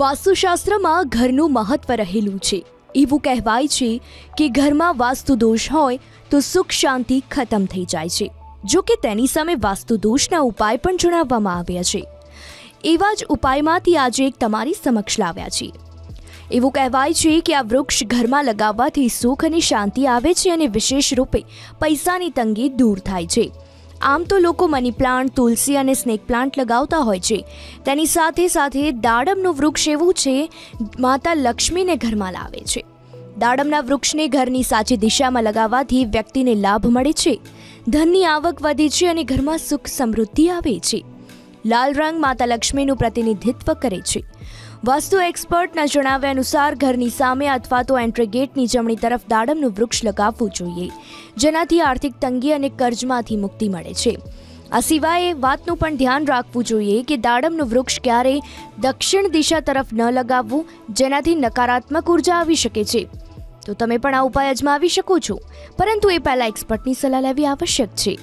વાસ્તુશાસ્ત્રમાં ઘરનું મહત્વ રહેલું છે. એવું કહેવાય છે કે ઘરમાં વાસ્તુ દોષ હોય તો સુખ શાંતિ ખતમ થઈ જાય છે. જો કે તેની સામે વાસ્તુ દોષના ઉપાય પણ જણાવવામાં આવ્યા છે. એવા જ ઉપાયમાંથી આજે એક તમારી સમક્ષ લાવ્યા છીએ. એવું કહેવાય છે કે આ વૃક્ષ ઘરમાં લગાવવાથી સુખ અને શાંતિ આવે છે અને વિશેષ રૂપે પૈસાની તંગી દૂર થાય છે. આમ તો લોકો મની પ્લાન્ટ, તુલસી અને સ્નેક પ્લાન્ટ લગાવતા હોય છે. તેની સાથે સાથે દાડમનું વૃક્ષ એવું છે, માતા લક્ષ્મીને ઘરમાં લાવે છે. દાડમના વૃક્ષને ઘરની સાચી દિશામાં લગાવવાથી વ્યક્તિને લાભ મળે છે. ધનની આવક વધે છે અને ઘરમાં સુખ સમૃદ્ધિ આવે છે. લાલ રંગ માતા લક્ષ્મીનું પ્રતિનિધિત્વ કરે છે. વાસ્તુ એક્સપર્ટના જણાવ્યા અનુસાર ઘરની સામે અથવા તો એન્ટ્રી ગેટની જમણી તરફ દાડમનું વૃક્ષ લગાવવું જોઈએ, જેનાથી આર્થિક તંગી અને કર્જમાંથી મુક્તિ મળે છે. આ સિવાય વાતનું પણ ધ્યાન રાખવું જોઈએ કે દાડમનું વૃક્ષ ક્યારેય દક્ષિણ દિશા તરફ ન લગાવવું, જેનાથી નકારાત્મક ઊર્જા આવી શકે છે. તો તમે પણ આ ઉપાય અજમાવી શકો છો. પરંતુ એ પહેલાં એક્સપર્ટની સલાહ લેવી આવશ્યક છે.